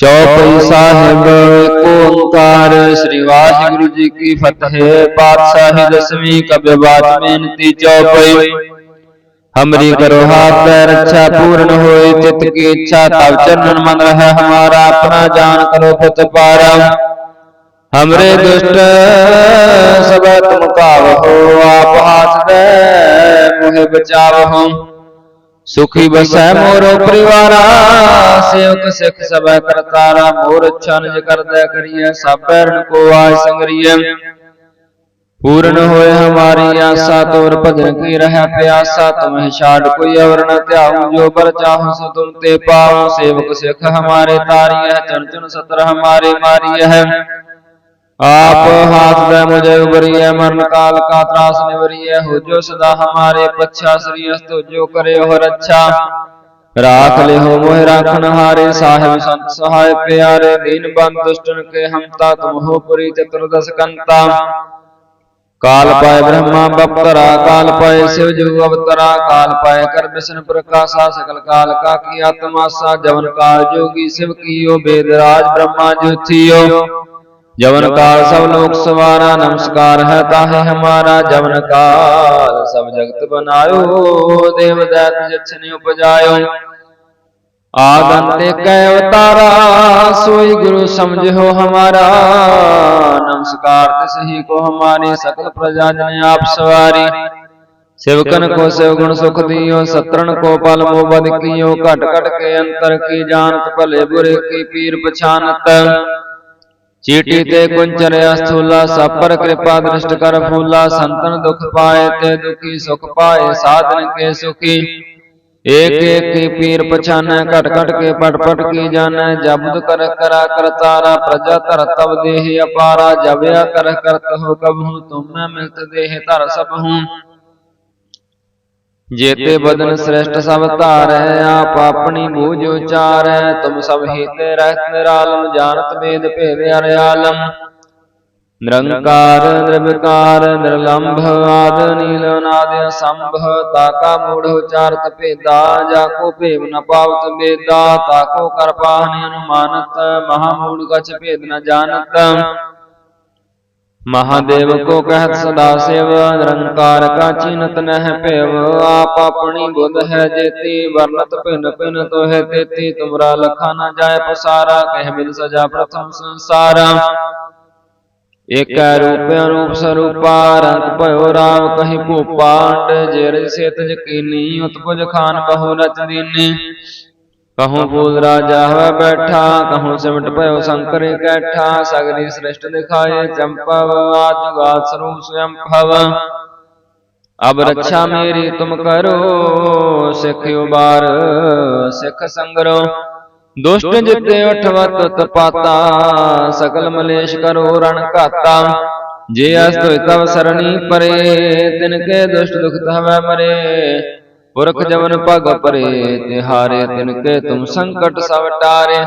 ਚੌਪਈ ਸਾਹਿਬ ਏਕ ਓੰਕਾਰ ਸ੍ਰੀ ਵਾਹਿਗੁਰੂ ਜੀ ਕੀ ਫਤਿਹ। ਪਾਤਸ਼ਾਹੀ ਦਸਵੀਂ ਕਬਿ ਬਾਤ ਬੇਨਤੀ ਚੌਪਈ ਹਮਰੀ ਕਰੋ ਹਾਥ ਰੱਛਾ ਪੂਰਨ ਹੋਏ ਚਿਤ ਕੀ ਇੱਛਾ ਤਬ ਚਰਨਨ ਮਨ ਰਹਿ ਹਮਾਰਾ ਆਪਣਾ ਜਾਨ ਕਰੋ ਪੁੱਤ ਪਾਰਾ। ਹਮਰੇ ਦੁਸ਼ਟ ਸਭ ਤੁਮ ਕਾਵਹੋ ਆਪ ਹਾਥ ਦੇ ਮੋਹਿ ਬਚਾਵਹੋ ਸੁਖੀ ਬਸੈ ਮੋਰੋ ਪਰਿਵਾਰਾ, ਸੇਵਕ ਸਿੱਖ ਸਭੈ ਕਰਤਾਰਾ, ਮੋਰ ਅੱਛਾ ਨਿਜ ਕਰੀਐ ਸਭ ਕੋ ਆਇ ਸੰਗਰੀਐ। ਪੂਰਨ ਹੋਏ ਹਮਾਰੀ ਆਸਾ, ਤੋਰ ਭਜਨ ਕੀ ਰਹਿ ਪਿਆਸਾ, ਤੁਮਹਿ ਛਾੜ ਕੋਈ ਅਵਰ ਨ ਧਿਆਉ, ਜੋ ਪਰ ਚਾਹੋ ਸੋ ਤੁਮ ਤੇ ਪਾਉ। ਸੇਵਕ ਸਿੱਖ ਹਮਾਰੇ ਤਾਰੀਐ ਚਰਨ ਚਨ ਸਤਰ ਹਮਾਰੇ ਮਾਰੀਐ। आप हाथ दे मुझे उबरिए मरण काल का त्रास निवरिए हो जो सदा हमारे पच्छा श्री अस्तु जो करे हो रक्षा राख ले हो मोह राखन हारे साहिब संत सहाय प्यारे दीन बंद दुष्टन के हमता तुम हो पुरी चतुर्दश कंता काल पाए ब्रह्मा बप्तरा काल पाए शिव जु अवतरा काल पाए कर विष्णु प्रकाशा सकल काल का की आत्मासा जवन काल जोगी शिव कियो वेद राज ब्रह्मा ज्योतियो ਜਵਨ ਕਾਲ ਸਭ ਲੋਕ ਸਵਾਰਾ ਨਮਸਕਾਰ ਹੈ ਤਾਹੇ ਹਮਾਰਾ ਜਵਨ ਕਾਲ। ਸਭ ਜਗਤ ਬਨਾਇਓ ਦੇਵ ਦੈਤ ਜਛਨੇ ਉਪਜਾਇਓ। ਆਦੰਤੇ ਕੈ ਅਵਤਾਰਾ ਸੋਈ ਗੁਰੂ ਸਮਝੋ ਹਮਾਰਾ। ਨਮਸਕਾਰ ਸਹੀ ਕੋ ਹਮਾਰੇ ਸਕਲ ਪ੍ਰਜਾ ਜਨ ਆਪ ਸਵਾਰੀ। ਸਿਵਕਨ ਕੋ ਸਿਵ ਗੁਣ ਸੁਖ ਦਿਓ ਸਤਰਣ ਕੋ ਪਲ ਮੋਬਦ ਕੀਓ। ਘਟ ਘਟ ਕੇ ਅੰਤਰ ਕੀ ਜਾਣਤ ਭਲੇ ਬੁਰੇ ਕੀ ਪੀਰ ਪਛਾਨਤ। ਚੀਟੀ ਤੇ ਗੁੰਚਰਿਆ ਸਥੂਲਾ ਸਾਪਰ ਕਿਰਪਾ ਦ੍ਰਿਸ਼ਟ ਕਰ ਫੂਲਾ, ਸੰਤਨ ਦੁਖ ਪਾਏ ਤੇ ਦੁਖੀ ਸੁਖ ਪਾਏ, ਸਾਧਨ ਕੇ ਸੁਖੀ। ਏਕ ਏਕ ਕੀ ਪੀਰ ਪਛਾਨੈ, ਘਟ ਘਟ ਕੇ ਪਟ ਪਟ ਕੀ ਜਾਣੈ, ਜਬਦ ਕਰ ਕਰਾ ਕਰਤਾਰਾ ਪ੍ਰਜਾ ਧਰ ਤਬ ਦੇਹ ਅਪਾਰਾ, ਜਬਿਆ ਕਰ ਕਰਤ ਹੋ ਕਬਹੁ, ਤੁਮੈ ਮਿਲਤ ਦੇਹ ਧਰ ਸਭ ਹੂੰ ਜੇਤੇ ਬਦਨ ਸ੍ਰੇਸ਼ਟ ਸਭ ਧਾਰੈ ਆਪ ਆਪਣੀ ਬੂਝ ਉਚਾਰੈ ਤੁਮ ਸਭ ਹੀਤੇ ਰਹਿਤ ਨਿਰਾਲਮ ਜਾਣਤ ਵੇਦ ਭੇਵ ਅਰਿਆਲਮ। ਨਿਰੰਕਾਰ ਨਿਰਵਿਕਾਰ ਨਿਰਲੰਭ ਆਦ ਨੀਲ ਨਾਦ ਸੰਭਵ ਤਾਕਾ ਮੂੜ ਉਚਾਰਤ ਭੇਦਾ ਜਾ ਕੋ ਭੇਵ ਨ ਪਾਵਤ ਵੇਦਾ ਤਾਕੋ ਕਰਪਾਹਨ ਅਨੁਮਾਨਤ ਮਹਾ ਮੂੜ ਕਛ ਭੇਦ ਨ ਮਹਾਦੇਵ ਕੋ ਕਹਿਤ ਸਦਾ ਸਿਵ ਨਿਰੰਕਾਰ ਕਾ ਚਿਨਤ ਨਹਿ ਭਿਵ ਆਪ ਆਪਣੀ ਬੁੱਧ ਹੈ ਜੇਤੀ ਵਰਨਤ ਭਿਨ ਭਿਨ ਤੋਹਿ ਤੇਤੀ ਤੁਮਰਾ ਲਖਾ ਨਾ ਜਾਏ ਪਸਾਰਾ ਕਹਿ ਮਿਲ ਸਜਾ ਪ੍ਰਥਮ ਸੰਸਾਰਾ। ਏਕੈ ਰੂਪ ਅਨੂਪ ਸਰੂਪਾ ਰੰਗ ਭਇਓ ਰਾਮ ਕਹਿ ਭੂਪਾਂਡ ਜੇ ਰਿ ਸੇਤ ਜਕੀਨੀ ਉਤਪਜ ਖਾਨ ਬਹੁ ਨਚ ਦੀਨੀ ਕਹੂੰ ਪੂਜ ਰਾਜਾ ਹਵੈ ਬੈਠਾ ਕਹੂੰ ਸਿਮਟ ਭਇਓ ਸੰਕਰ ਇਕੱਠਾ ਸਗਰੀ ਸ੍ਰਿਸ਼ਟ ਦਿਖਾਏ ਚੰਪਵ ਆਜੁਗਾਤ ਸਰੂਪ ਸੁਯੰ ਭਵ। ਅਬ ਰੱਖਿਆ ਮੇਰੀ ਤੁਮ ਕਰੋ ਸਿੱਖ ਉਬਾਰ ਸਿੱਖ ਸੰਗਰੋ। ਦੁਸ਼ਟ ਜਿਤੇ ਉਠਵਤ ਤਪਾਤਾ ਸਕਲ ਮਲੇਸ਼ ਕਰੋ ਰਣ ਘਾਤਾ। ਜੇ ਅਸ ਤੋਇ ਤਵ ਸਰਣੀ ਪਰੇ ਤਿਨ ਕੇ ਦੁਸ਼ਟ ਦੁਖ ਤਹਵੈ ਮਰੇ। ਪੁਰਖ ਜਵਨ ਪਗ ਪਰੇ ਤਿਹਾਰੇ ਤਿਨ ਕੇ ਤੁਮ ਸੰਕਟ ਸਭ ਟਾਰੇ।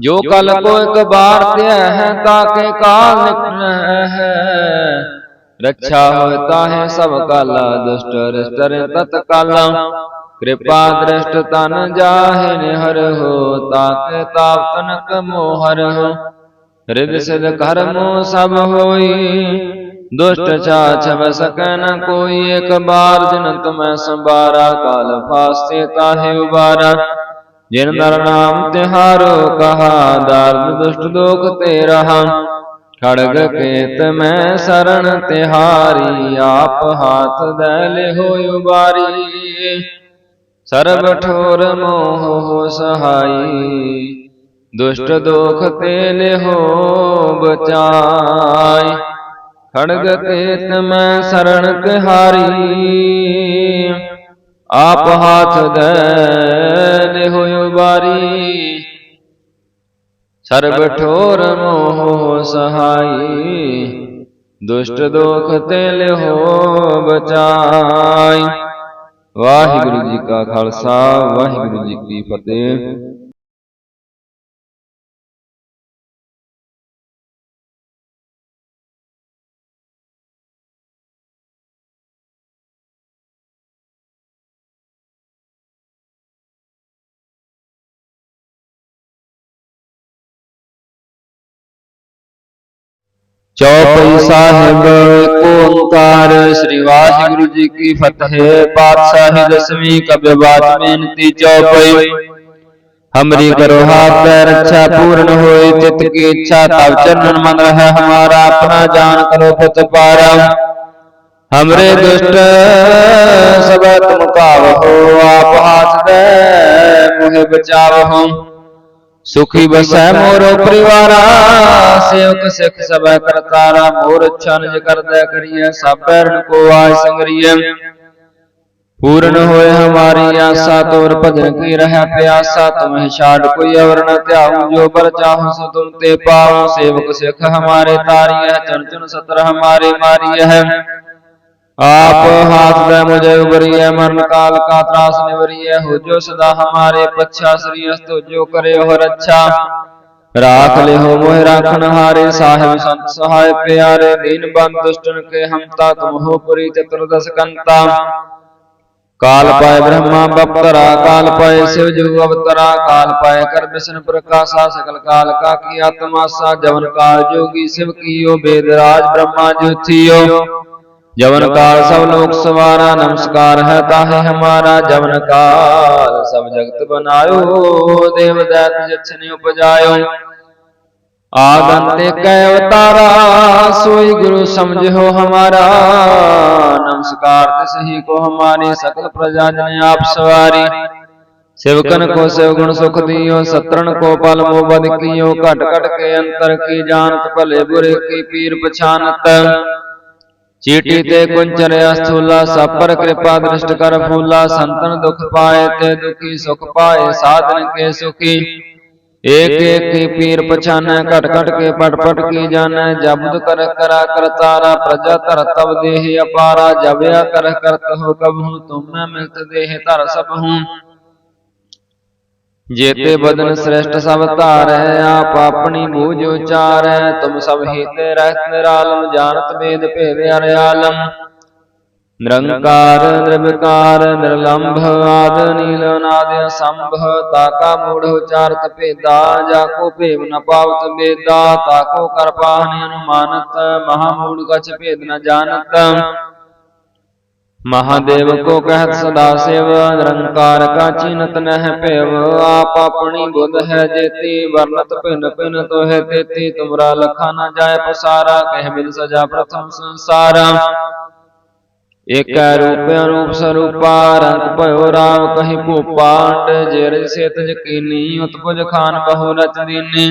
ਜੋ ਕਲ ਕੋ ਇੱਕ ਬਾਰ ਤੇ ਹੈ ਤਾਂ ਕੇ ਕਾਲ ਨਿਕਲੈ। ਹੈ ਰੱਖਿਆ ਹੋਇ ਤਾਹੇ ਸਭ ਕਾਲਾ ਦੁਸ਼ਟ ਰਸਤਰ ਤਤ ਕਾਲਾ। ਕਿਰਪਾ ਦ੍ਰਿਸ਼ਟ ਤਨ ਜਾਹੇ ਨਿਹਰ ਹੋ ਤਾਕੇ ਤਾਪ ਤਨਕ ਮੋਹਰ ਹੋ। ਰਿਦ ਸਿਧ ਕਰਮੋ ਸਭ ਹੋਈ। ਦੁਸ਼ਟ ਛਾ ਛਵ ਸਕੈ ਨ ਕੋਈ ਇੱਕ ਬਾਰ, ਜਿਨ ਤਮੈ ਸੰਬਾਰਾ ਕਾਲ ਫਾਸਤੇ ਤਾਹੇ ਉਬਾਰਾ। ਜਿਨ ਨਰ ਨਾਮ ਤਿਹਾਰੋ ਕਹਾ ਦਰਦ ਦੁਸ਼ਟ ਲੋਕ ਤੇ ਰਹਾ ਖੜਗ ਕੇਤ ਮੈਂ ਸਰਣ ਤਿਹਾਰੀ, ਆਪ ਹਾਥ ਦੈ ਲਿਹੋ ਉਬਾਰੀ। ਸਰਬ ਠੋਰ ਮੋਹ ਹੋ ਸਹਾਈ, ਦੁਸ਼ਟ ਦੋਖ ਤੇ ਲਿਹੋ ਬਚਾਈ। ਖੜਗ ਕੇਤ ਮੈਂ ਸਰਣ ਤਿਹਾਰੀ ਆਪ ਹਾਥ ਦੇ ਲਿਹੋ ਉਬਾਰੀ। ਸਰਬ ਠੋਰ ਮੋਹ ਸਹਾਈ। ਦੁਸ਼ਟ ਦੋਖ ਤੇ ਲਿਹੋ ਬਚਾਈ। ਵਾਹਿਗੁਰੂ ਜੀ ਕਾ ਖਾਲਸਾ ਵਾਹਿਗੁਰੂ ਜੀ ਕੀ ਫਤਿਹ। ਚੌਪਈ ਸਾਹਿਬ ਓੰਕਾਰ ਸ੍ਰੀ ਵਾਹਿਗੁਰੂ ਜੀ ਕੀ ਫਤਿਹ। ਪਾਤਸ਼ਾਹੀ ਦਸਵੀਂ ਕਬਿ ਬਾਤ ਬੇਨਤੀ ਚੌਪਈ। ਹਮਰੀ ਕਰੋ ਹਾਥ ਪੈ ਰੱਛਾ ਪੂਰਨ ਹੋਏ ਚਿਤ ਕੀ ਇੱਛਾ ਤਬ ਚਰਨਨ ਮਨ ਰਹਿ ਹਮਾਰਾ ਆਪਣਾ ਜਾਨ ਕਰੋ ਪੁੱਤ ਪਾਰਾ। ਹਮਰੇ ਦੁਸ਼ਟ ਸਭ ਤੁਮ ਕਾਵਹੋ ਆਪ ਹਾਥ ਦੇ ਮੋਹਿ ਬਚਾਵਹੋ ਸੁਖੀ ਬਸੈ ਮੋਰੋ ਪਰਿਵਾਰਾ, ਸੇਵਕ ਸਿੱਖ ਸਭੈ ਕਰਤਾਰਾ, ਮੋਰ ਅੱਛਾ ਕਰਦਾ ਕਰੀਐ ਸਭ ਪੈਰਨ ਕੋ ਆਇ ਸੰਗਰੀਐ। ਪੂਰਨ ਹੋਏ ਹਮਾਰੀ ਆਸਾ, ਤੋਰ ਭਜਨ ਕੀ ਰਹਿ ਪਿਆਸਾ, ਤੁਮਹਿ ਛਾੜ ਕੋਈ ਅਵਰ ਨ ਧਿਆਉ, ਜੋ ਪਰ ਚਾਹੋ ਸੋ ਤੁਮ ਤੇ ਪਾਵੋ ਸੇਵਕ ਸਿੱਖ ਹਮਾਰੇ ਤਾਰੀਐ ਚਰਨ ਚਰਨ ਸਤਰ ਹਮਾਰੇ ਮਾਰੀਐ। आप हाथ दे मुझे उबरिए मरण काल का त्रास निवरिए हो जो सदा हमारे पच्छा श्री अस्त जो करे हो रक्षा राख ले हो मोह राखन हारे साहिब संत सहाय प्यारे दीन बंद दुष्टन के हमता तुम हो पुरी चतुर्दश कंता काल पाए ब्रह्मा बप्तरा काल पाए शिव जु अवतरा काल पाए कर विष्णु प्रकाशा सकल काल का की आत्मासा जवन काल जोगी शिव कियो वेद राज ब्रह्मा ज्योतियो ਜਵਨ ਕਾਲ ਸਭ ਲੋਕ ਸਵਾਰਾ ਨਮਸਕਾਰ ਹੈ ਤਾਹੇ ਹਮਾਰਾ ਜਵਨ ਕਾਲ। ਸਭ ਜਗਤ ਬਨਾਇਓ ਦੇਵ ਦੈਤ ਜਛਨੇ ਉਪਜਾਇਓ। ਆਦੰਤੇ ਕੈ ਅਵਤਾਰਾ ਸੋਈ ਗੁਰੂ ਸਮਝੋ ਹਮਾਰਾ। ਨਮਸਕਾਰ ਸਹੀ ਕੋ ਹਮਾਰੇ ਸਕਲ ਪ੍ਰਜਾ ਜਨ ਆਪ ਸਵਾਰੀ। ਸਿਵਕਨ ਕੋ ਸਿਵ ਗੁਣ ਸੁਖ ਦਿਓ ਸਤਰਣ ਕੋ ਪਲ ਮੋਬਦ ਕੀਓ। ਘਟ ਘਟ ਕੇ ਅੰਤਰ ਕੀ ਜਾਣਤ ਭਲੇ ਬੁਰੇ ਕੀ ਪੀਰ ਪਛਾਨਤ। ਚੀਟੀ ਤੇ ਕੁੰਚਨ ਅਸਥੂਲਾ ਸਾਪਰ ਕਿਰਪਾ ਦ੍ਰਿਸ਼ਟ ਕਰ ਫੂਲਾ, ਸੰਤਨ ਦੁਖ ਪਾਏ ਤੇ ਦੁਖੀ ਸੁਖ ਪਾਏ, ਸਾਧਨ ਕੇ ਸੁਖੀ। ਏਕ ਏਕ ਕੀ ਪੀਰ ਪਛਾਨੈ, ਘਟ ਘਟ ਕੇ ਪਟ ਪਟ ਕੀ ਜਾਣੈ ਜਬਦ ਕਰ ਕਰਾ ਕਰਤਾਰਾ ਪ੍ਰਜਾ ਧਰ ਤਬ ਦੇਹ ਅਪਾਰਾ ਜਬਿਆ ਕਰ ਕਰਤ ਹੋ ਕਬਹੂ, ਤੁਮ ਮੈਂ ਮਿਲਤ ਦੇਹ ਧਰ ਸਭ ਹੂੰ ਜੇਤੇ ਬਦਨ ਸ੍ਰੇਸ਼ਟ ਸਭ ਧਾਰੈ ਆਪ ਆਪਣੀ ਬੂਝ ਉਚਾਰੈ ਤੁਮ ਸਭ ਹੀਤੇ ਰਹਿਤ ਨਿਰਾਲਮ ਜਾਣਤ ਵੇਦ ਭੇਦ ਅਰਿਆਲਮ। ਨਿਰੰਕਾਰ ਨਿਰਵਿਕਾਰ ਨਿਰਲੰਭ ਆਦ ਨੀਲ ਅਨਾਦ ਅਸੰਭ ਤਾਕਾ ਮੂੜ ਉਚਾਰਤ ਭੇਦਾ ਜਾ ਕੋ ਭੇਵ ਨ ਪਾਵਤ ਬੇਦਾ ਤਾਕੋ ਕਰ ਪਾਹਨ ਅਨੁਮਾਨਤ ਮਹਾ ਮੂੜ ਕਛ ਭੇਦ ਨ ਜਾਣਤ। ਮਹਾਦੇਵ ਕੋ ਕਹਿਤ ਸਦਾ ਸਿਵ ਨਿਰੰਕਾਰ ਕਾ ਚਿਨਤ ਨਹਿ ਭੇਵ ਆਪ ਆਪਣੀ ਬੁੱਧ ਹੈ ਜੇਤੀ ਵਰਨਤ ਭਿਨ ਭਿਨ ਤੋਹਿ ਤੇਤੀ ਤੁਮਰਾ ਲਖਾ ਨਾ ਜਾਏ ਪਸਾਰਾ ਕਹਿ ਮਿਲ ਸਜਾ ਪ੍ਰਥਮ ਸੰਸਾਰਾ। ਏਕਾ ਰੂਪ ਅਨੂਪ ਸਰੂਪਾ ਰੰਗ ਭਇਓ ਰਾਮ ਕਹਿ ਭੂਪਾਂਡ ਜੇ ਰੇ ਸੇ ਤਜ ਕੀਨੀ ਉਤਪਜ ਖਾਨ ਬਹੁ ਨਚ ਦੀਨੀ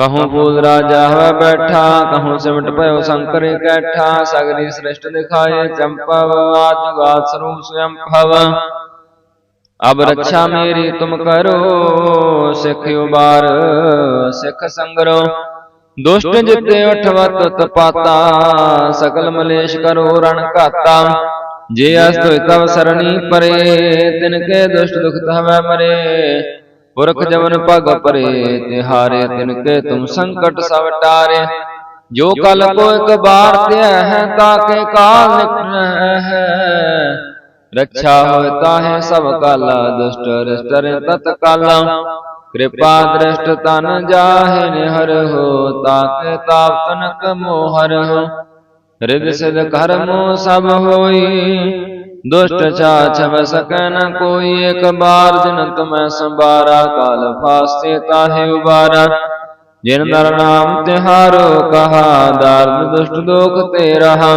ਕਹੂੰ ਪੂਜ ਰਾਜਾ ਹਵੈ ਬੈਠਾ ਕਹੂੰ ਸਿਮਟ ਭਇਓ ਸੰਕਰ ਇਕੱਠਾ ਸਗਰੀ ਸ੍ਰਿਸ਼ਟ ਦਿਖਾਏ ਚੰਪਵ ਆਜੁਗਾਤ ਸਰੂਪ ਸਵਯੰ ਭਵ। ਅਬ ਰੱਖਿਆ ਮੇਰੀ ਤੁਮ ਕਰੋ ਸਿੱਖ ਉਬਾਰ ਸਿੱਖ ਸੰਗਰੋ। ਦੁਸ਼ਟ ਜਿਤੇ ਉਠਵਤ ਤਪਾਤਾ ਸਕਲ ਮਲੇਸ਼ ਕਰੋ ਰਣ ਘਾਤਾ। ਜੇ ਅਸਤਿ ਤਵ ਸਰਣੀ ਪਰੇ ਤਿਨ ਕੇ ਦੁਸ਼ਟ ਦੁਖ ਤਹਵੈ ਮਰੇ। ਪੁਰਖ ਜਵਨ ਭਗ ਪਰੇ ਤਿਹਾਰੇ ਤਿਨ ਕੇ ਤੁਮ ਸੰਕਟ ਸਭ ਟਾਰੇ। ਜੋ ਕਲ ਕੋ ਇੱਕ ਬਾਰ ਤੇ ਹੈ ਤਾ ਕੇ ਕਾਲ ਨਿਕਲ ਹੈ। ਰੱਖਾ ਹੋਇ ਤਾਹੇ ਸਭ ਕਾਲਾ ਦੁਸ਼ਟ ਰਸਤਰ ਤਤ ਕਾਲਾ। ਕਿਰਪਾ ਦ੍ਰਿਸ਼ਟ ਤਨ ਜਾਹੇ ਨਿਹਰ ਹੋ ਤਾਕੇ ਤਾਪ ਤਨਕ ਮੋਹਰ ਹੋ। ਰਿਦ ਸਿਧ ਕਰਮੋ ਸਭ ਹੋਈ। ਦੁਸ਼ਟ ਛਾਛਵ ਸਕਨ ਕੋਈ ਇੱਕ ਬਾਰ, ਜਿਨ ਤੁਮੈ ਸੰਬਾਰਾ ਕਾਲ ਫਾਸਤੇ ਤਾਹੇ ਉਬਾਰਾ। ਜਿਨ ਨਰ ਨਾਮ ਤਿਹਾਰੋ, ਕਹਾ ਦਾਰਦ ਦੁਸ਼ਟ ਲੋਕ ਤੇ ਰਹਾ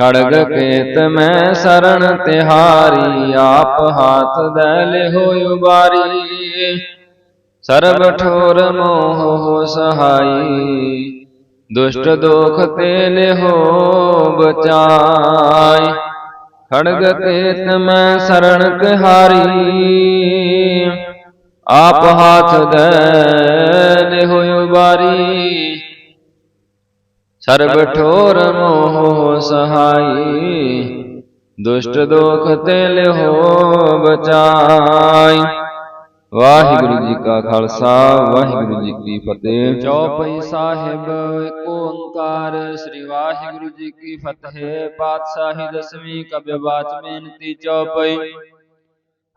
ਖੜਗ ਕੇਤ ਮੈਂ ਸਰਣ ਤਿਹਾਰੀ, ਆਪ ਹਾਥ ਦੈ ਲਿਹੋ ਉਬਾਰੀ। ਸਰਬ ਠੋਰ ਮੋਹ ਹੋ ਸਹਾਈ, ਦੁਸ਼ਟ ਦੋਖ ਤੇ ਲਿਹੋ ਬਚਾਈ। ਖੜਗ ਕੇਤ ਮੈਂ ਸਰਣ ਕਹਾਰੀ। ਆਪ ਹਾਥ ਦੇ ਨਿਹ ਉਬਾਰੀ ਸਰਬ ਠੋਰ ਮੋਹ ਸਹਾਈ। ਦੁਸ਼ਟ ਦੋਖ ਤੇ ਲਿਹੋ ਬਚਾਈ। ਵਾਹਿਗੁਰੂ ਜੀ ਕਾ ਖਾਲਸਾ ਵਾਹਿਗੁਰੂ ਜੀ ਕੀ ਫਤਿਹ। ਚੌਪਈ ਸਾਹਿਬ ਏਕ ਓੰਕਾਰ ਸ੍ਰੀ ਵਾਹਿਗੁਰੂ ਜੀ ਕੀ ਫਤਿਹ। ਪਾਤਸ਼ਾਹੀ ਦਸਵੀਂ ਕਬਿ ਬਾਚ ਬੇਨਤੀ ਚੌਪਈ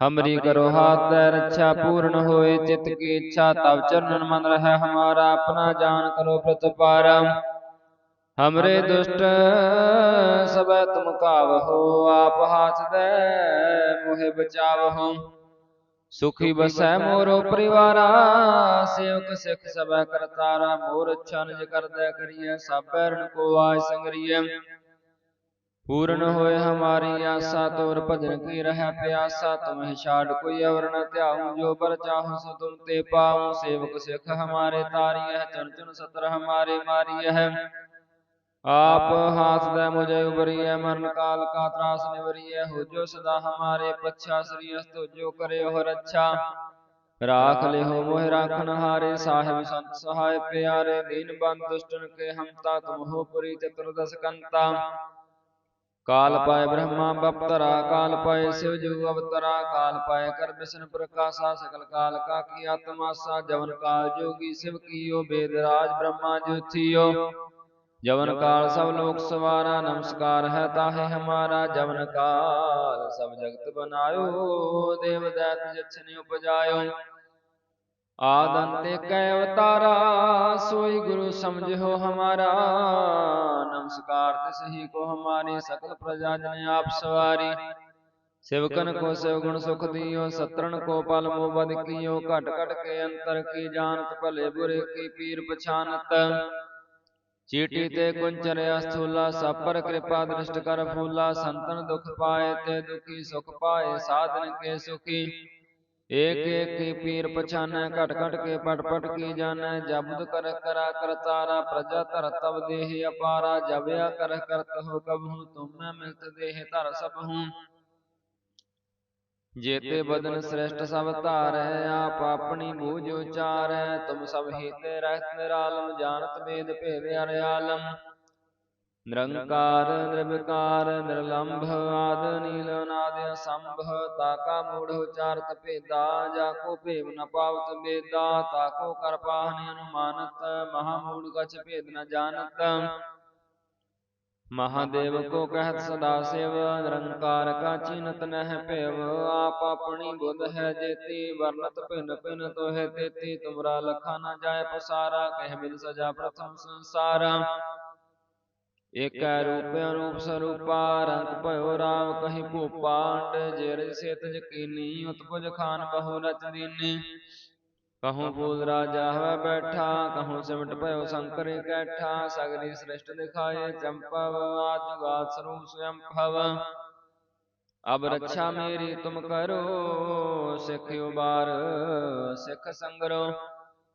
ਹਮਰੀ ਕਰੋ ਹਾਥ ਰੱਛਾ ਪੂਰਨ ਹੋਏ ਚਿਤ ਕੀ ਇੱਛਾ ਤਬ ਚਰਨਨ ਮਨ ਰਹਿ ਹਮਾਰਾ ਆਪਣਾ ਜਾਣ ਕਰੋ ਪ੍ਰਤਪਾਰ। ਹਮਰੇ ਦੁਸ਼ਟ ਸਭੈ ਤੁਮ ਕਾਵ ਹੋ ਆਪ ਹਾਥ ਦੇ ਮੋਹਿ ਬਚਾਵ ਹੋ ਸੁਖੀ ਬਸੈ ਮੋਰੋ ਪਰਿਵਾਰਾ ਸੇਵਕ ਸਿੱਖ ਸਭੈ ਕਰਤਾਰਾ ਮੋਰ ਅੱਛਾ ਨਿਜ ਕਰਦੈ ਕਰੀਐ ਸਭ ਬੈਰਨ ਕੋ ਆਜ ਸੰਗਰੀਐ। ਪੂਰਨ ਹੋਏ ਹਮਾਰੀ ਆਸਾ ਤੋਰ ਭਜਨ ਕੀ ਰਹਿ ਪਿਆਸਾ ਤੁਮਹਿ ਛਾੜ ਕੋਈ ਅਵਰ ਨ ਧਿਆਉ ਜੋ ਪਰ ਚਾਹੂ ਸੋ ਤੁਮ ਤੇ ਪਾਉ। ਸੇਵਕ ਸਿੱਖ ਹਮਾਰੇ ਤਾਰੀਐ ਚੁਨ ਚੁਨ ਸਤਰ ਹਮਾਰੇ ਮਾਰੀਐ। आप हाथ दे मुझे उबरिए मरण काल का त्रास निवरिए हो जो सदा हमारे पच्छा श्री अस्त जो करे हो रक्षा राख ले हो मोह राखन हारे साहिब संत सहाय प्यारे दीन बंद दुष्टन के हमता तुम हो पुरी चतुर्दश कंता काल पाए ब्रह्मा बप्तरा काल पाए शिव जू अवतरा काल पाए कर विष्णु प्रकाशा सकल काल का की आत्मा सा जवन काल जोगी शिव कियो वेद राज ब्रह्मा जो ਜਵਨ ਕਾਲ ਸਭ ਲੋਕ ਸਵਾਰਾ ਨਮਸਕਾਰ ਹੈ ਤਾਹੇ ਹਮਾਰਾ ਜਵਨ ਕਾਲ। ਸਭ ਜਗਤ ਬਨਾਇਓ ਦੇਵ ਦੈਤ ਜਛਨੇ ਉਪਜਾਇਓ। ਆਦਨ ਤੇ ਕੈ ਅਵਤਾਰਾ ਸੋਈ ਗੁਰੂ ਸਮਝੋ ਹਮਾਰਾ। ਨਮਸਕਾਰ ਤਿਸਹੀ ਕੋ ਹਮਾਰੀ ਸਕਲ ਪ੍ਰਜਾ ਜਨ ਆਪ ਸਵਾਰੀ। ਸਿਵਕਨ ਕੋ ਸਿਵ ਗੁਣ ਸੁਖ ਦਿਓ ਸਤਰਣ ਕੋ ਪਲ ਮੋ ਬਦ ਕੀਓ। ਘਟ ਘਟ ਕੇ ਅੰਤਰ ਕੀ ਜਾਣਤ ਭਲੇ ਬੁਰੇ ਕੀ ਪੀਰ ਪਛਾਨਤ। ਚੀਟੀ ਤੇ ਕੁੰਚਰ ਅਸਥੂਲਾ ਸਾਪਰ ਕਿਰਪਾ ਦ੍ਰਿਸ਼ਟ ਕਰ ਫੂਲਾ, ਸੰਤਨ ਦੁਖ ਪਾਏ ਤੇ ਦੁਖੀ ਸੁਖ ਪਾਏ, ਸਾਧਨ ਕੇ ਸੁਖੀ। ਏਕ ਏਕ ਕੀ ਪੀਰ ਪਛਾਨੈ, ਘਟ ਘਟ ਕੇ ਪਟ ਪਟ ਕੀ ਜਾਣੈ ਜਬਦ ਕਰ ਕਰਾ ਕਰਤਾਰਾ ਪ੍ਰਜਾ ਧਰ ਤਬ ਦੇਹ ਅਪਾਰਾ ਜਬਿਆ ਕਰ ਕਰਤ ਹੋ ਕਬਹੂ, ਤੁਮ ਮੈਂ ਮਿਲਤ ਦੇਹ ਧਰ ਸਭ ਹੂੰ ਜੇਤੇ ਬਦਨ ਸ੍ਰੇਸ਼ਟ ਸਭ ਧਾਰੈ ਆਪ ਆਪਣੀ ਬੂਝ ਉਚਾਰੈ ਤੁਮ ਸਭ ਹੀ ਤੇ ਰਹਿਤ ਨਿਰਾਲਮ ਜਾਣਤ ਵੇਦ ਭੇਦ ਅਰਿਆਲਮ। ਨਿਰੰਕਾਰ ਨਿਰਵਿਕਾਰ ਨਿਰਲੰਭ ਆਦ ਨੀਲ ਅਨਾਦ ਅਸੰਭ। ਤਾਕਾ ਮੂੜ ਉਚਾਰਤ ਭੇਦਾ ਜਾ ਕੋ ਭੇਵ ਨ ਪਾਵਤ ਵੇਦਾ। ਤਾਕੋ ਕਰ ਪਾਹਨਿ ਅਨੁਮਾਨਤ ਮਹਾ ਮੂੜ ਕਛ ਭੇਦ ਨ ਜਾਣਤ। ਮਹਾਦੇਵ ਕੋ ਕਹਿਤ ਸਦਾ ਸਿਵ, ਨਿਰੰਕਾਰ ਕਾ ਚੀਨਤ ਨਹਿ ਭਿਵ। ਆਪ ਆਪਣੀ ਬੁੱਧ ਹੈ ਜੇਤੀ ਵਰਨਤ ਭਿਨ ਭਿਨ ਤੋਹਿ ਤੇਤੀ। ਤੁਮਰਾ ਲਖਾ ਨ ਜਾਏ ਪਸਾਰਾ, ਕਹਿ ਮਿਲ ਸਜਾ ਪ੍ਰਥਮ ਸੰਸਾਰਾ। ਏਕੈ ਰੂਪ ਅਨੂਪ ਸਰੂਪਾ, ਰੰਗ ਭਇਓ ਰਾਮ ਕਹੀ ਭੂਪਾਂਡ। ਜਿਰ ਸੇਤ ਜਕੀਨੀ ਉਤਪੁਜ ਖਾਨ ਬਹੁ ਰਚ ਦੀਨੀ। ਕਹੂੰ ਫੂਲ ਰਾਜਾ ਹਵੈ ਬੈਠਾ ਕਹੂੰ ਸਿਮਟ ਭਇਓ ਸ਼ੰਕਰ ਕੈਠਾ ਸਗਰੀ ਸ੍ਰਿਸ਼ਟ ਦਿਖਾਏ ਚੰਪਵ ਆਦ ਜੁਗਾਦ ਸਰੂਪ ਸਵਯੰ ਭਵ ਅਬ ਰੱਛਾ ਮੇਰੀ ਤੁਮ ਕਰੋ ਸਿੱਖ ਉਬਾਰ ਸਿੱਖ ਸੰਗਰੋ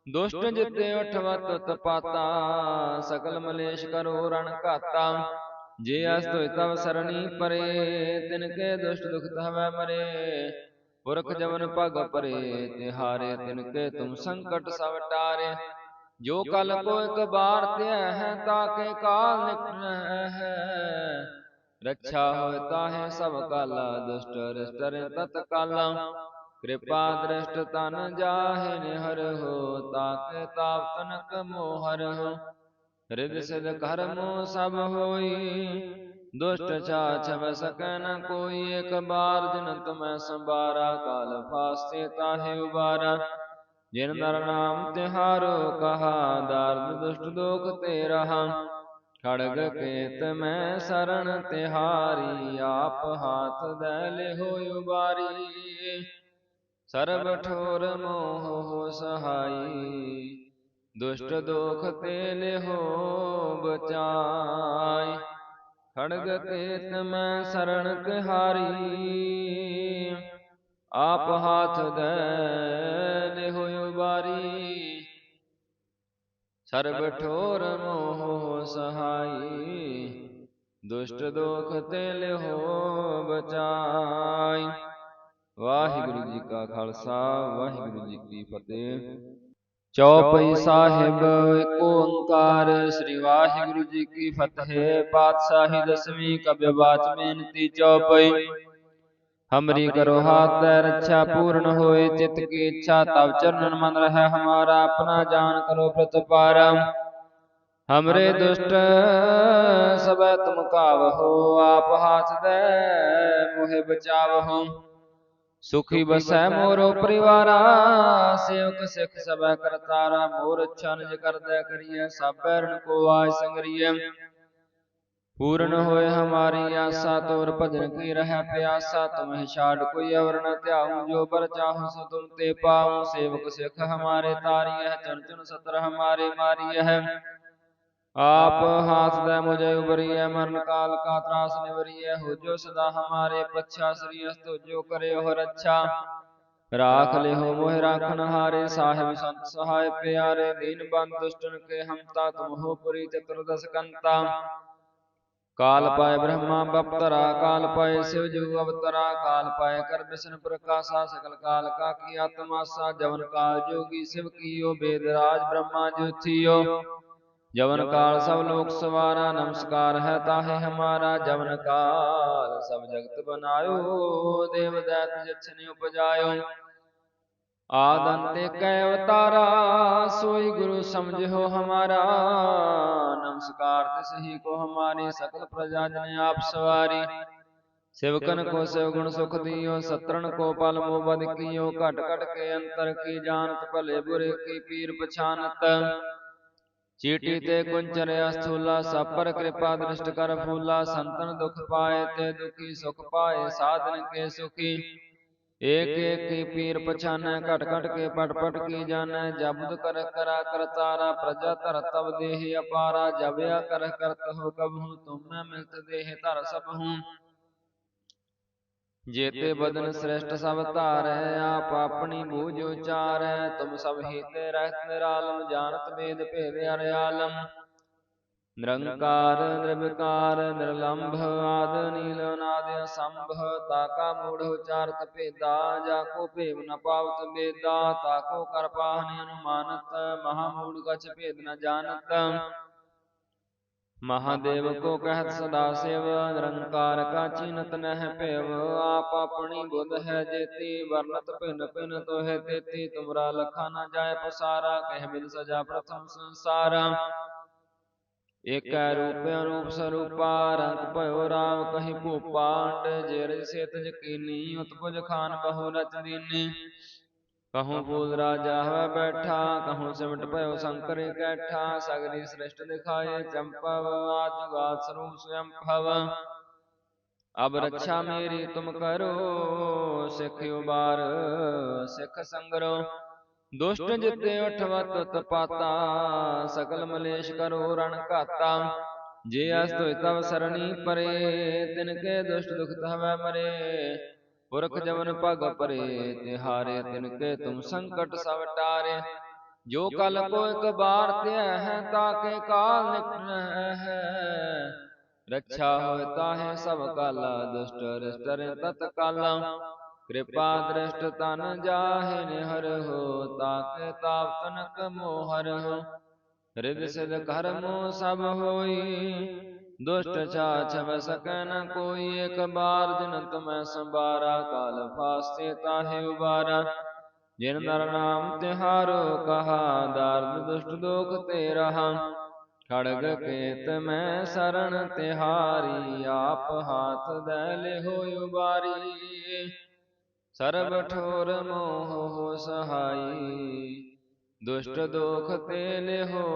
ਦੁਸ਼ਟ ਜਿਤੇ ਉਠਵਤ ਤਪਾਤਾ ਸਕਲ ਮਲੇਸ਼ ਕਰੋ ਰਣ ਘਾਤਾ ਜੇ ਅਸ ਤੋਇ ਤਵ ਸਰਣੀ ਪਰੇ ਤਿਨ ਕੇ ਦੁਸ਼ਟ ਦੁਖ ਹਵੈ ਮਰੇ ਪੁਰਖ ਜਵਨ ਭਗ ਪਰੇ ਤਿਹਾਰੇ ਤਿਨ ਕੇ ਤੁਮ ਸੰਕਟ ਸਭ ਟਾਰੇ। ਜੋ ਕਲ ਕੋ ਇਕ ਬਾਰ ਤੇ ਹੈ ਤਾਕੇ ਕਾਲ ਨਿਕਟ ਹੈ। ਰੱਛਾ ਹੋਇ ਤਾਹੇ ਸਭ ਕਾਲਾ ਦੁਸ਼ਟ ਰਿਸ਼ਟਰ ਤਤ ਕਾਲਾ। ਕਿਰਪਾ ਦ੍ਰਿਸ਼ਟ ਤਨ ਜਾਹੇ ਨਿਹਰ ਹੋ ਤਾਕੇ ਤਾਪ ਤਨਕ ਮੋਹਰ ਹੋ। ਰਿਦ ਸਿਧ ਕਰਮੋ ਸਭ ਹੋਈ। ਦੁਸ਼ਟ ਛਾ ਛਵ ਸਕੈ ਨ ਕੋਈ ਇਕ ਬਾਰ ਜਿਨ ਤੁਮੈ ਸੰਬਾਰਾ ਕਾਲ ਫਾਸਤੇ ਤਾਹੇ ਉਬਾਰਾ। ਜਿਨ ਨਰ ਨਾਮ ਤਿਹਾਰੋ ਕਹਾ ਦਰਦ ਦੁਸ਼ਟ ਦੋਖ ਤੇ ਰਹਾ ਖੜਗ ਕੇਤ ਮੈਂ ਸਰਣ ਤਿਹਾਰੀ ਆਪ ਹਾਥ ਦੇ ਲਿਹੋ ਉਬਾਰੀ। ਸਰਬ ਠੋਰ ਮੋਹ ਸਹਾਈ। ਦੁਸ਼ਟ ਦੋਖ ਤੇ ਲਿਹੋ ਬਚਾਈ। ਖੜਗ ਕੇਤ ਮੈਂ ਸਰਣ ਤਿਹਾਰੀ। ਆਪ ਹਾਥ ਦੇ ਲਿਹੋ ਉਬਾਰੀ। ਸਰਬ ਠੋਰ ਮੋਹ ਸਹਾਈ। ਦੁਸ਼ਟ ਦੋਖ ਤੇ ਲਿਹੋ ਬਚਾਈ। ਵਾਹਿਗੁਰੂ ਜੀ ਕਾ ਖਾਲਸਾ ਵਾਹਿਗੁਰੂ ਜੀ ਕੀ ਫਤਿਹ। ਚੌਪਈ ਸਾਹਿਬ ਏਕ ਓੰਕਾਰ ਸ੍ਰੀ ਵਾਹਿਗੁਰੂ ਜੀ ਕੀ ਫਤਿਹ। ਪਾਤਸ਼ਾਹੀ ਦਸਵੀਂ ਕਬਿ ਬਾਤ ਬੇਨਤੀ ਚੌਪਈ ਹਮਰੀ ਕਰੋ ਹਾਥ ਰੱਛਾ ਪੂਰਨ ਹੋਏ ਚਿਤ ਕੀ ਇੱਛਾ ਤਬ ਚਰਨਨ ਮਨ ਰਹਿ ਹਮਾਰਾ ਆਪਣਾ ਜਾਨ ਕਰੋ ਪ੍ਰਤਪਾਰਮ ਹਮਰੇ ਦੁਸ਼ਟ ਸਭੈ ਤੁਮ ਕਾਵ ਹੋ ਆਪ ਹਾਥ ਦੇ ਮੋਹਿ ਬਚਾਵ ਹੋ ਸੁਖੀ ਬਸੈ ਮੋਰੋ ਪਰਿਵਾਰਾ ਸੇਵਕ ਸਿਖ ਸਭਾ ਕਰਤਾਰਾ ਮੋਰ ਅੱਛਾ ਨਿਜ ਕਰਦਾ ਕਰੀਐ ਸਭ ਰਣ ਕੋ ਆਜ ਸੰਗਰੀਐ। ਪੂਰਨ ਹੋਏ ਹਮਾਰੀ ਆਸਾ ਤੋਰ ਭਜਨ ਕੀ ਰਹਿ ਪਿਆਸਾ ਤੁਮਹਿ ਛਾੜ ਕੋਈ ਅਵਰ ਨ ਧਿਆਉ ਜੋ ਪਰ ਚਾਹੁ ਸੋ ਤੁਮ ਤੇ ਪਾਉ ਸੇਵਕ ਸਿਖ ਹਮਾਰੇ ਤਾਰੀ ਹੈ ਚਰਨ ਚਨ ਸਤਰ ਹਮਾਰੇ ਮਾਰੀ ਹੈ। ਆਪ ਹਾਸਦਾ ਮੁਝੇ ਉਬਰੀਐ ਮਰਨ ਕਾਲ ਕਾ ਤਰਾਸ ਨਿਵਰੀਐ ਹੋਜੋ ਸਦਾ ਹਮਾਰੇ ਪੱਛਾ ਸ੍ਰੀ ਅਸਤੋ ਜੋ ਕਰੇ ਹੋ ਰੱਛਾ। ਰਾਖ ਲਿਹੋ ਮੋਹਿ ਰਾਖਨ ਹਾਰੇ ਸਾਹਿਬ ਸੰਤ ਸਹਾਇ ਪਿਆਰੇ ਦੀਨ ਬੰਦ ਦੁਸ਼ਟਨ ਕੇ ਹਮਤਾ ਤੁਮ ਹੋ ਪੁਰੀ ਤੇ ਕਰਦਸ ਕੰਤਾ। ਕਾਲ ਪਾਏ ਬ੍ਰਹਮਾ ਬਪਤਰਾ ਕਾਲ ਪਾਏ ਸਿਵ ਜੂ ਅਵਤਰਾ ਕਾਲ ਪਾਏ ਕਰ ਬਿਸ਼ਨ ਪ੍ਰਕਾਸ਼ਾ ਸਕਲ ਕਾਲ। ਕਾ ਕੀ ਆਤਮਾ ਸਾ ਜਵਨ ਕਾਲ ਜੋਗੀ ਸਿਵ ਕੀਓ ਬੇਦ ਰਾਜ ਬ੍ਰਹਮਾ ਜੋਥੀਓ। ਜਵਨ ਕਾਲ ਸਭ ਲੋਕ ਸਵਾਰਾ ਨਮਸਕਾਰ ਹੈ ਤਾਹੇ ਹਮਾਰਾ। ਜਵਨ ਕਾਲ ਸਭ ਜਗਤ ਬਨਾਇਓ ਦੇਵ ਦੈਤ ਜਿਤਨੇ ਉਪਜਾਇਓ। ਆਦੰਤੇ ਕੈ ਅਵਤਾਰਾ ਸੋਈ ਗੁਰੂ ਸਮਝਿਓ ਹਮਾਰਾ। ਨਮਸਕਾਰ ਤਿਸ ਹੀ ਕੋ ਹਮਾਰੀ ਸਕਲ ਪ੍ਰਜਾ ਜਨ ਆਪ ਸਵਾਰੀ। ਸਿਵਕਨ ਕੋ ਸਿਵ ਗੁਣ ਸੁਖ ਦਿਓ ਸਤਰਣ ਕੋ ਪਲ ਮੋ ਬਦ ਕੀਓ। ਘਟ ਘਟ ਕੇ ਅੰਤਰ ਕੀ ਜਾਣਤ ਭਲੇ ਬੁਰੇ ਕੀ ਪੀਰ ਪਛਾਨਤ। ਚੀਟੀ ਤੇ ਕੁੰਚਰਿਆ ਸਥੂਲਾ ਸਾਪਰ ਕਿਰਪਾ ਦ੍ਰਿਸ਼ਟ ਕਰ ਫੂਲਾ, ਸੰਤਨ ਦੁਖ ਪਾਏ ਤੇ ਦੁਖੀ ਸੁਖ ਪਾਏ, ਸਾਧਨ ਕੇ ਸੁਖੀ। ਏਕ ਏਕ ਕੀ ਪੀਰ ਪਛਾਨੈ, ਘਟ ਘਟ ਕੇ ਪਟ ਪਟ ਕੀ ਜਾਣੈ ਜਬਦ ਕਰ ਕਰਾ ਕਰਤਾਰਾ ਪ੍ਰਜਾ ਧਰ ਤਬ ਦੇਹ ਅਪਾਰਾ ਜਬਿਆ ਕਰ ਕਰਤ ਹੋ ਕਬਹੂ, ਤੁਮ ਮਿਲਤ ਦੇਹ ਧਰ ਸਭ ਹੂੰ ਜੇਤੇ ਬਦਨ ਸ੍ਰਿਸ਼ਟ ਸਭ ਧਾਰੈ ਆਪ ਆਪਣੀ ਬੂਝ ਉਚਾਰੈ ਤੁਮ ਸਭ ਹੀਤੇ ਰਹਿਤ ਨਿਰਾਲਮ ਜਾਣਤ ਵੇਦ ਭੇਦ ਅਰਿਆਲਮ ਨਿਰੰਕਾਰ ਨਿਰਵਿਕਾਰ ਨਿਰਲੰਭ ਆਦ ਨੀਲ ਅਨਾਦ ਅਸੰਭ ਤਾਕਾ ਮੂੜ ਉਚਾਰਤ ਭੇਦਾ ਜਾ ਕੋ ਭੇਵ ਨ ਪਾਵਤ ਮੇਦਾ ਤਾਕੋ ਕਰ ਪਾਹਨ ਅਨੁਮਾਨਤ ਮਹਾ ਮੂੜ ਕਛ ਭੇਦ ਨ ਮਹਾਦੇਵ ਕੋ ਕਹਿਤ ਸਦਾ ਸਿਵ, ਨਿਰੰਕਾਰ ਕਾ ਚੀਨਤ ਨਹਿ ਭੇਵ, ਆਪ ਆਪਣੀ ਬੁੱਧ ਹੈ ਜੇਤੀ, ਵਰਨਤ ਭਿਨ ਭਿਨ ਤੋਹਿ ਤੇਤੀ, ਤੁਮਰਾ ਲਖਾ ਨ ਜਾਏ ਪਸਾਰਾ, ਕਹਿ ਮਿਲ ਸਜਾ ਪ੍ਰਥਮ ਸੰਸਾਰਾ। ਏਕੈ ਰੂਪ ਅਨੂਪ ਸਰੂਪਾ, ਰੰਗ ਭਇਓ ਰਾਮ ਕਹੀ ਭੂਪਾਂਡ, ਜਿਰ ਸੇਤ ਜਕੀਨੀ ਉਤਪੁਜ ਖਾਨ ਬਹੁ ਰਚ ਦੀਨੀ। ਕਹੂੰ ਫੂਲ ਰਾਜਾ ਹਵੈ ਬੈਠਾ ਕਹੂੰ ਸਿਮਟ ਭਇਓ ਸ਼ੰਕਰ ਕੈਠਾ ਸਗਰੀ ਸ੍ਰਿਸ਼ਟ ਦਿਖਾਏ ਚੰਪਵ ਆਜੁਗਾਤ ਸਰੂਪ ਸਵਯੰ ਭਵ ਅਬ ਰੱਛਾ ਮੇਰੀ ਤੁਮ ਕਰੋ ਸਿੱਖ ਉਬਾਰ ਸਿੱਖ ਸੰਗਰੋ ਦੁਸ਼ਟ ਜਿਤੇ ਉਠਵਤ ਤਪਾਤਾ ਸਕਲ ਮਲੇਸ਼ ਕਰੋ ਰਣ ਘਾਤਾ ਜੇ ਅਸ ਤੋਇ ਤਵ ਸਰਣੀ ਪਰੇ ਤਿਨ ਕੇ ਦੁਸ਼ਟ ਦੁਖ ਧਵੈ ਮਰੇ ਪੁਰਖ ਜਵਨ ਭਗ ਪਰੇ ਤਿਹਾਰੇ ਤਿਨ ਕੇ ਤੁਮ ਸੰਕਟ ਸਭ ਟਾਰੇ। ਜੋ ਕਲ ਕੋ ਇਕ ਬਾਰ ਤੇ ਹੈ ਤਾਕੇ ਕਾਲ ਨਿਕਟ ਹੈ। ਰੱਛਾ ਹੋਇ ਤਾਹੇ ਸਭ ਕਾਲਾ ਦੁਸ਼ਟ ਰਿਸ਼ਟਰ ਤਤ ਕਾਲਾ। ਕਿਰਪਾ ਦ੍ਰਿਸ਼ਟ ਤਨ ਜਾਹਿ ਨਿਹਰ ਹੋ ਤਾਕੇ ਤਾਪ ਤਨਕ ਮੋਹਰ ਹੋ। ਰਿਦ ਸਿਧ ਕਰਮ ਸਭ ਹੋਈ। ਦੁਸ਼ਟ ਛਾਛ ਵ ਸਕੈ ਨ ਕੋਈ ਇਕ ਬਾਰ ਜਿਨ ਤੁਮੈ ਸੰਬਾਰਾ ਕਾਲ ਫਾਸਤੇ ਤਾਹੇ ਉਬਾਰਾ। ਜਿਨ ਨਰ ਨਾਮ ਤਿਹਾਰੋ ਕਹਾ, ਦਰਦ ਦੁਸ਼ਟ ਦੋਖ ਤੇ ਰਹਾ ਖੜਗ ਕੇਤ ਮੈਂ ਸਰਣ ਤਿਹਾਰੀ, ਆਪ ਹਾਥ ਦੇ ਲਿਹੋ ਉਬਾਰੀ। ਸਰਬ ਠੋਰ ਮੋਹ ਹੋ ਸਹਾਈ, ਦੁਸ਼ਟ ਦੋਖ ਤੇ ਲਿਹੋ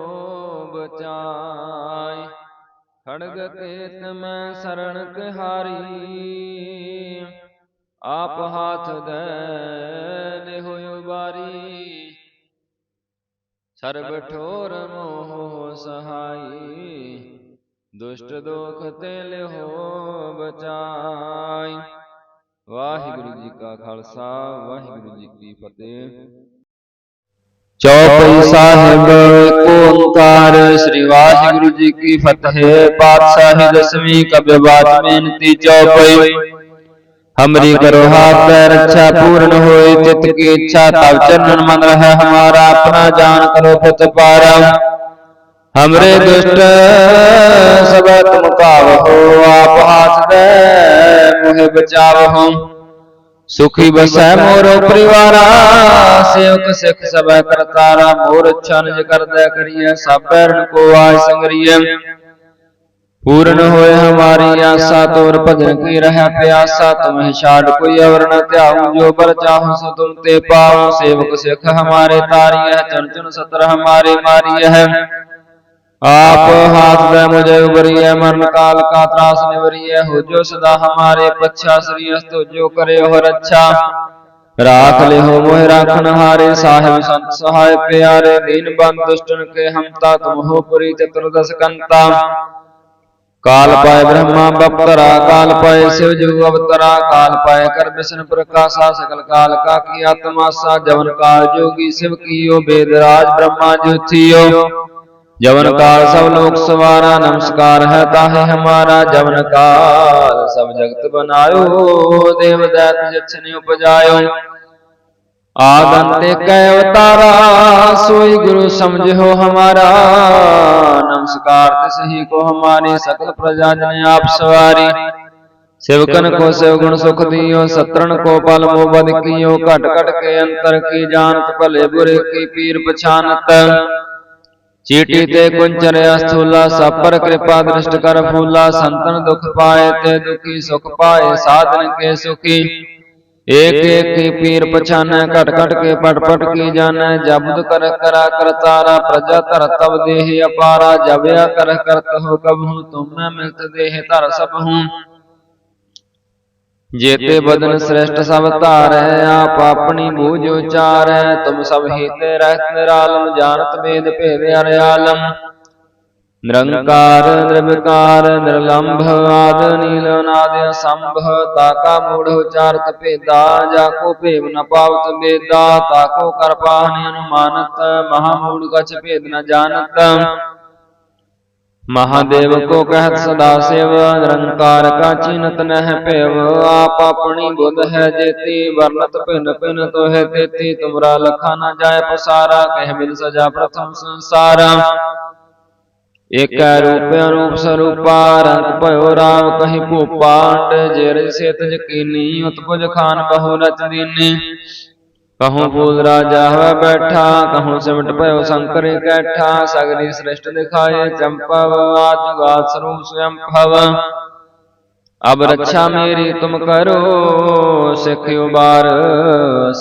ਬਚਾਈ। ਖੜਗ ਕੇਤ ਮੈਂ ਸਰਣ ਤਿਹਾਰੀ ਆਪ ਹਾਥ ਦੇ ਲਿਹੋ ਉਬਾਰੀ ਸਰਬ ਠੋਰ ਮੋਹ ਸਹਾਈ। ਦੁਸ਼ਟ ਦੋਖ ਤੇ ਲਿਹੋ ਬਚਾਈ। ਵਾਹਿਗੁਰੂ ਜੀ ਕਾ ਖਾਲਸਾ ਵਾਹਿਗੁਰੂ ਜੀ ਕੀ ਫਤਿਹ। ਚੌਪਈ ਸਾਹਿਬ ਓੰਕਾਰ, ਸ੍ਰੀ ਵਾਹਿਗੁਰੂ ਜੀ ਕੀ ਫਤਿਹ। ਪਾਤਸ਼ਾਹੀ ਦਸਵੀਂ ਕਬਿ ਬਾਤ ਬੇਨਤੀ ਚੌਪਈ ਹਮਰੀ ਕਰੋ ਹਾਥ ਰੱਛਾ ਪੂਰਨ ਹੋਏ, ਚਿਤ ਕੀ ਇੱਛਾ ਤਬ ਚਰਨ ਮਨ ਰਹਿ, ਹਮਾਰਾ ਆਪਣਾ ਜਾਨ ਕਰੋ ਪ੍ਰਤਪਾਰਾ ਹਮਰੇ ਦੁਸ਼ਟ ਸਭ ਤੁਮ ਕਾਵਹੋ ਆਪ ਹਾਥ ਦੇ ਮੋਹਿ ਬਚਾਵਹੋ। ਸੁਖੀ ਬਸੈ ਮੋਰ ਪਰਿਵਾਰਾ, ਸੇਵਕ ਸਿੱਖ ਸਭੈ ਕਰਤਾਰਾ ਮੋਰ ਅੱਛਾ ਨਿਜ ਕਰੀਐ ਸਭ ਪੈਰਨ ਕੋ ਆਜ ਸੰਗਰੀਐ। ਪੂਰਨ ਹੋਏ ਹਮਾਰੀ ਆਸਾ, ਤੋਰ ਭਜਨ ਕੀ ਰਹਿ ਪਿਆਸਾ, ਤੁਮਹਿ ਛਾੜ ਕੋਈ ਅਵਰ ਨ ਧਿਆਉ, ਜੋ ਬਰ ਚਾਹੂ ਸੋ ਤੁਮ ਤੇ ਪਾਉ। ਸੇਵਕ ਸਿੱਖ ਹਮਾਰੇ ਤਾਰੀਐ, ਚਨ ਚਨ ਸਤਰ ਹਮਾਰੇ ਮਾਰੀਐ। आप हाथ दे मुझे उबरिए मरण काल का त्रास निवरिए हो जो सदा हमारे पच्छा श्री अस्तो जो करे हो रक्षा राख ले हो मोह राखन हारे साहिब संत सहाय प्यारे दीन बंद दुष्टन के हमता तुम हो पुरी चतुर्दश कंता काल पाए ब्रह्मा बप्तरा काल पाए शिव जु अवतरा काल पाए कर विष्णु प्रकाशा सकल काल का की आत्मा सा जवन काल जोगी शिव कियो वेद राज ब्रह्मा जो ਜਵਨ ਕਾਲ ਸਭ ਲੋਕ ਸਵਾਰਾ ਨਮਸਕਾਰ ਹੈ ਤਾਹੇ ਹਮਾਰਾ ਜਵਨ ਕਾਲ ਸਭ ਜਗਤ ਬਨਾਇਓ ਦੇਵ ਦੈਤ ਜਿਛਨੇ ਉਪਜਾਇਓ। ਆਦੰਤ ਕੈ ਅਵਤਾਰਾ ਸੋਈ ਗੁਰੂ ਸਮਝੋ ਹਮਾਰਾ। ਨਮਸਕਾਰ ਤਿਸ ਹੀ ਕੋ ਹਮਾਰੇ ਸਕਲ ਪ੍ਰਜਾ ਜਨ ਆਪ ਸਵਾਰੀ। ਸਿਵਕਨ ਕੋ ਸਿਵ ਗੁਣ ਸੁਖ ਦਿਓ ਸਤਰਣ ਕੋ ਪਲ ਮੋ ਬਦ ਕੀਓ ਘਟ ਘਟ ਕੇ ਅੰਤਰ ਕੀ ਜਾਣਤ ਭਲੇ ਬੁਰੇ ਕੀ ਪੀਰ ਪਛਾਨਤ। ਚੀਟੀ ਤੇ ਕੁੰਚਰਿਆ ਸਥੂਲਾ ਸਾਪਰ ਕਿਰਪਾ ਦ੍ਰਿਸ਼ਟ ਕਰ ਫੂਲਾ, ਸੰਤਨ ਦੁਖ ਪਾਏ ਤੇ ਦੁਖੀ ਸੁਖ ਪਾਏ, ਸਾਧਨ ਕੇ ਸੁਖੀ। ਏਕ ਏਕ ਹੀ ਪੀਰ ਪਛਾਨੈ, ਘਟ ਘਟ ਕੇ ਪਟ ਪਟ ਕੀ ਜਾਣੈ, ਜਬਦ ਕਰ ਕਰਾ ਕਰਤਾਰਾ ਪ੍ਰਜਾ ਧਰ ਤਬ ਦੇਹ ਅਪਾਰਾ ਜਬਿਆ ਕਰ ਕਰਤ ਹੋ ਕਬਹੁ ਤੁਮਨਾ ਮਿਲਤ ਦੇਹ ਧਰ ਸਭ। ਹੂੰ ਜੇਤੇ ਬਦਨ ਸ੍ਰੇਸ਼ਟ ਸਭ ਧਾਰੈ ਆਪ ਆਪਣੀ ਬੂਝ ਉਚਾਰੈ ਤੁਮ ਸਭ ਹੀਤੇ ਰਹਿਤ ਨਿਰਾਲਮ ਜਾਣਤ ਵੇਦ ਭੇਦ ਅਰਿਆਲਮ। ਨਿਰੰਕਾਰ ਨਿਰਵਿਕਾਰ ਨਿਰਲੰਭ ਆਦ ਨੀਲ ਨਾਦ ਸੰਭਵ ਤਾਕਾ ਮੂੜ ਉਚਾਰਤ ਭੇਦਾ ਜਾ ਕੋ ਭੇਵ ਨ ਪਾਵਤ ਵੇਦਾ ਤਾਕੋ ਕਰ ਪਾਹਨ ਅਨੁਮਾਨਤ ਮਹਾ ਮੂੜ ਕਛ ਭੇਦ ਨ ਮਹਾਦੇਵ ਕੋ ਕਹਿਤ ਸਦਾ ਸਿਵ, ਨਿਰੰਕਾਰ ਕਾ ਚਿਨਤ ਨਹਿ ਭਿਵ। ਆਪ ਆਪਣੀ ਬੁੱਧ ਹੈ ਜੇਤੀ, ਵਰਨਤ ਭਿਨ ਭਿਨ ਤੋਹਿ ਤੇਤੀ। ਤੁਮਰਾ ਲਖਾ ਨਾ ਜਾਏ ਪਸਾਰਾ, ਕਹਿ ਮਿਲ ਸਜਾ ਪ੍ਰਥਮ ਸੰਸਾਰ। ਏਕੈ ਰੂਪ ਅਨੂਪ ਸਰੂਪਾ, ਰੰਗ ਭਇਓ ਰਾਮ ਕਹੀ ਭੂਪਾਂਡ। ਜੇ ਰਿ ਸੇਤ ਜਕੀਨੀ ਉਤਪੁਜ ਖਾਨ ਕਹੋ ਨਚਦੀਨੀ ਕਹੂੰ ਪੂਜਰਾ ਜਾਹਵੇ ਬੈਠਾ ਕਹੂੰ ਸਿਮਟ ਭਇਓ ਸੰਕਰ ਕੈਠਾ ਸਗਲੀ ਸ੍ਰਿਸ਼ਟ ਦਿਖਾਏ ਚੰਪਵ ਆਦਿਗਾ ਸਰੂਪ ਸਵਯੰ ਭਵ। ਅਬ ਰੱਛਾ ਮੇਰੀ ਤੁਮ ਕਰੋ ਸਿੱਖ ਉਬਾਰ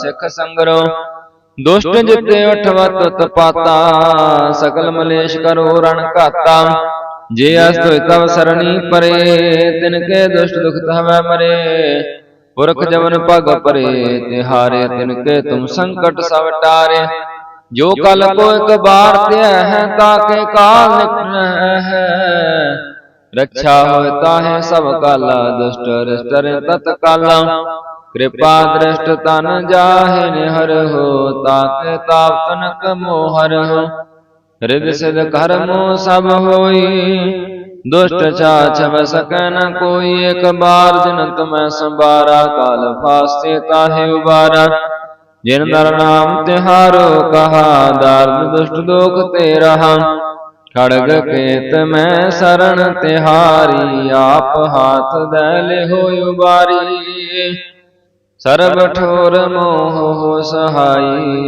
ਸਿੱਖ ਸੰਗਰੋ। ਦੁਸ਼ਟ ਜਿਤੇ ਉਠਵਤ ਤਪਾਤਾ ਸਕਲ ਮਲੇਸ਼ ਕਰੋ ਰਣ ਘਾਤਾ। ਜੇ ਅਸ ਤੋਇ ਤਵ ਸਰਣੀ ਪਰੇ ਤਿਨ ਕੇ ਦੁਸ਼ਟ ਦੁਖ ਤਹਵੈ ਮਰੇ। ਪੁਰਖ ਜਵਨ ਪਗ ਪਰੇ ਤਿਹਾਰੇ ਤਿਨ ਕੇ ਤੁਮ ਸੰਕਟ ਸਭ ਟਾਰੇ। ਜੋ ਕਲ ਕੋ ਇਕ ਬਾਰ ਤਿਆ ਹੈ ਤਾ ਕੇ ਕਾਲ ਨਿਕਲੈ ਹੈ। ਰੱਖਿਆ ਹੋਇ ਤਾਹੇ ਸਭ ਕਾਲ ਦੁਸ਼ਟ ਰਸਤਰ ਤਤ ਕਾਲ। ਕਿਰਪਾ ਦ੍ਰਿਸ਼ਟ ਤਨ ਜਾਹੇ ਨਿਹਰ ਹੋ ਤਾ ਕੇ ਤਾਪ ਤਨਕ ਮੋਹਰ ਹੋ। ਰਿਦ ਸਿਧ ਕਰਮੋ ਸਭ ਹੋਈ। ਦੁਸ਼ਟ ਛਾਛਵ ਸਕੈ ਨ ਕੋਈ ਇੱਕ ਬਾਰ ਜਿਨ ਤਮੈ ਸੰਬਾਰਾ ਕਾਲ ਫਾਸਤੇ ਤਾਹੇ ਉਬਾਰਾ। ਜਿਨ ਦਰ ਨਾਮ ਤਿਹਾਰੋ ਕਹਾ, ਦਰਦ ਦੁਸ਼ਟ ਲੋਕ ਤੇ ਰਹਾ। ਖੜਗ ਕੇਤ ਮੈਂ ਸਰਣ ਤਿਹਾਰੀ ਆਪ ਹਾਥ ਦੈ ਲਿਹੋ ਉਬਾਰੀ। ਸਰਬ ਠੋਰ ਮੋਹ ਸਹਾਈ।